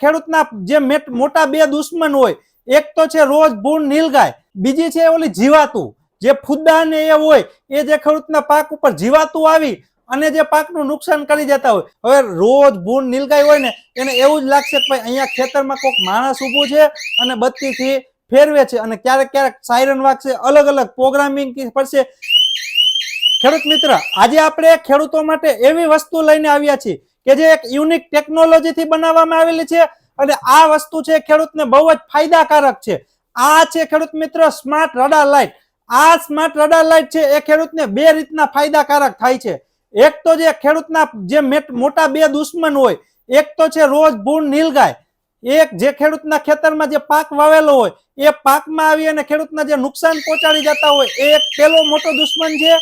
ખેડૂતના જે મેટ- બે દુશ્મન હોય, એક તો છે રોજ ભૂણ નીલગાય, બીજી છે ઓલી જીવાતું. જે ફુદ્દા ને એ હોય, એ જે ખેડૂતના પાક ઉપર જીવાતું આવી અને જે પાકનું નુકસાન કરી જતા હોય. હવે રોજ ભૂણ નીલગાય હોય ને, એને એવું જ લાગશે કે ભાઈ અહીંયા ખેતરમાં કોઈક માણસ ઊભું છે અને બત્તીથી ફેરવે છે અને ક્યારેક ક્યારેક સાયરન વાગશે, અલગ અલગ પ્રોગ્રામિંગ પડશે. ખેડૂત મિત્ર, આજે આપણે ખેડૂતો માટે એવી વસ્તુ લઈને આવ્યા છીએ કે જે એક યુનિક ટેકનોલોજીથી બનાવવામાં આવેલી છે અને આ વસ્તુ છે ખેડૂતને બહુ જ ફાયદાકારક છે. આ છે ખેડૂત મિત્ર સ્માર્ટ રડાર લાઇટ આ સ્માર્ટ રડાર લાઇટ છે એ ખેડૂતને બે રીતના ફાયદાકારક થાય છે. એક તો જે ખેડૂતના જે મેટ- બે દુશ્મન હોય, એક તો છે રોજ ભૂણ નીલગાય. એક જે ખેડૂતના ખેતરમાં જે પાક વાવેલો હોય, એ પાકમાં આવી અને ખેડૂતના જે નુકસાન પહોંચાડી જતા હોય, એ એક પેલો મોટો દુશ્મન છે.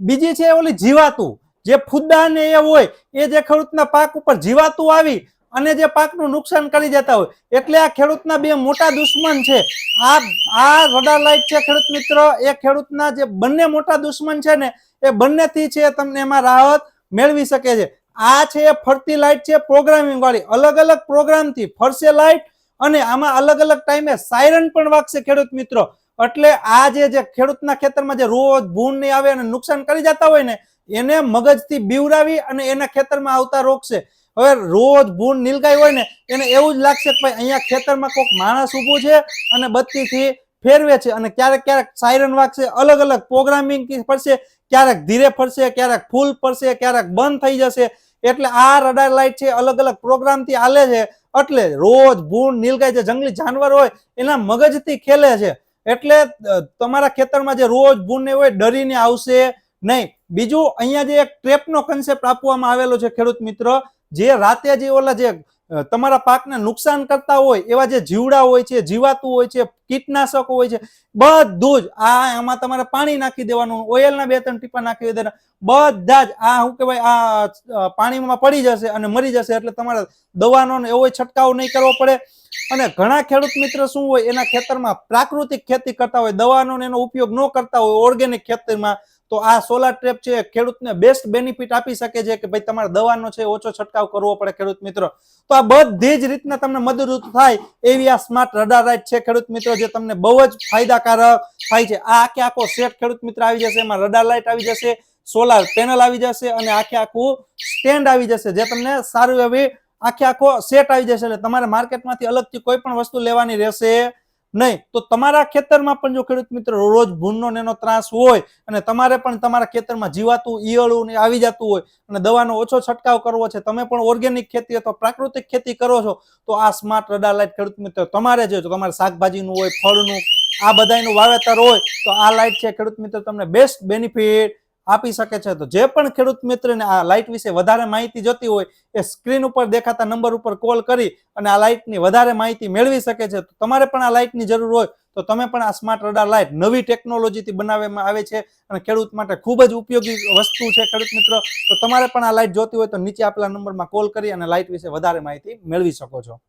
બીજી છે ઓલી જીવાતું. જે ફુદ્દા એ હોય, એ જે ખેડૂતના પાક ઉપર જીવાતું આવી અને જે પાકનું નુકસાન કરી જતા હોય, એટલે આ ખેડૂતના બે મોટા દુશ્મન છે. આ આ રડાર લાઇટ છે ખેડૂત મિત્ર, એ ખેડૂતના જે બંને મોટા દુશ્મન છે ને, એ બંનેથી છે તમને એમાં રાહત મેળવી શકે છે. આ છે એ ફરતી લાઇટ છે પ્રોગ્રામિંગ વાળી, અલગ અલગ પ્રોગ્રામથી ફરશે લાઇટ અને આમાં અલગ અલગ ટાઈમે સાયરન પણ વાગશે ખેડૂત મિત્રો. એટલે આ જે ખેડૂતના ખેતરમાં જે રોજ ભૂન નહીં આવે અને નુકસાન કરી જતા હોય ને એને મગજથી બીવડાવી અને એના ખેતરમાં આવતા રોકશે હવે રોજ ભૂણ નીલગાય હોય ને, એને એવું જ લાગશે કે ભાઈ અહીંયા ખેતરમાં કોઈક માણસ ઊભું છે અને બત્તીથી ફેરવે છે અને ક્યારેક ક્યારેક સાયરન વાગશે, અલગ અલગ પ્રોગ્રામિંગ ફરશે ક્યારેક ધીરે ફરશે, ક્યારેક ફૂલ ફરશે, ક્યારેક બંધ થઈ જશે. એટલે આ રડાર લાઇટ છે, અલગ અલગ પ્રોગ્રામથી હાલે છે. એટલે રોજ ભૂણ નીલગાય જે જંગલી જાનવર હોય, એના મગજથી ખેલે છે. એટલે તમારા ખેતરમાં જે રોજ ભૂણ ને હોય, ડરીને આવશે નહીં. બીજું અહીંયા જે એક ટ્રેપનો કન્સેપ્ટ આપવામાં આવેલો છે, ખેડૂત મિત્ર, જે રાતે જે ઓલા જે તમારા પાકને નુકસાન કરતા હોય, એવા જે જીવડા હોય છે, જીવાતું હોય છે, કીટનાશકો હોય છે, બધું જ આ આમાં તમારે પાણી નાખી દેવાનું, ઓઇલના બે ત્રણ ટીપા નાખી દેવાના બધા જ આ શું કહેવાય, આ પાણીમાં પડી જશે અને મરી જશે, એટલે તમારે દવાનો એવો છંટકાવ નહીં કરવો પડે. અને ઘણા ખેડૂત મિત્ર શું હોય, એના ખેતરમાં પ્રાકૃતિક ખેતી કરતા હોય, દવાનો એનો ઉપયોગ ન કરતા હોય ઓર્ગેનિક ખેતીમાં તો આ સોલાર ટ્રેપ છે ખેડૂતને બેસ્ટ બેનિફિટ આપી શકે છે કે ભાઈ તમારે દવાનો છે ઓછો છંટકાવ કરવો પડે ખેડૂત મિત્રો. તો આ બધી જ રીતના તમને મદદરૂપ થાય એવી આ સ્માર્ટ રડાર લાઇટ છે ખેડૂત મિત્રો, જે તમને બહુ જ ફાયદાકારક થાય છે. આ આખે આખો સેટ ખેડૂત મિત્ર આવી જશે, એમાં રડાર લાઇટ આવી જશે સોલાર પેનલ આવી જશે અને આખે આખું સ્ટેન્ડ આવી જશે, જે તમને સારું એવી આખે આખો સેટ આવી જશે. એટલે તમારે માર્કેટમાંથી અલગથી કોઈ પણ વસ્તુ લેવાની રહેશે નહીં, તો તમારા ખેતરમાં પણ જો ખેડૂત મિત્રો રોજ ભૂનનો એનો ત્રાસ હોય અને તમારે પણ તમારા ખેતરમાં જીવાતું ઈયળું ને આવી જતું હોય અને દવાનો ઓછો છંટકાવ કરવો છે, તમે પણ ઓર્ગેનિક ખેતી અથવા પ્રાકૃતિક ખેતી કરો છો, તો આ સ્માર્ટ રડાર લાઇટ ખેડૂત મિત્રો તમારે જે તમારે શાકભાજીનું હોય, ફળનું, આ બધાયનું વાવેતર હોય, તો આ લાઇટ છે, ખેડૂત મિત્રો તમને બેસ્ટ બેનિફિટ આપી શકે છે તો જે પણ ખેડૂત મિત્રને આ લાઇટ વિશે વધારે માહિતી જોતી હોય એ સ્ક્રીન ઉપર દેખાતા નંબર ઉપર કોલ કરી અને આ લાઇટની વધારે માહિતી મેળવી શકે છે. તો તમારે પણ આ લાઇટની જરૂર હોય તો તમે પણ આ સ્માર્ટ રડાર લાઇટ નવી ટેકનોલોજીથી બનાવવામાં આવે છે અને ખેડૂત માટે ખૂબ જ ઉપયોગી વસ્તુ છે ખેડૂત મિત્રો. તો તમારે પણ આ લાઇટ જોતી હોય તો નીચે આપેલા નંબરમાં કોલ કરી અને લાઇટ વિશે વધારે માહિતી મેળવી શકો છો.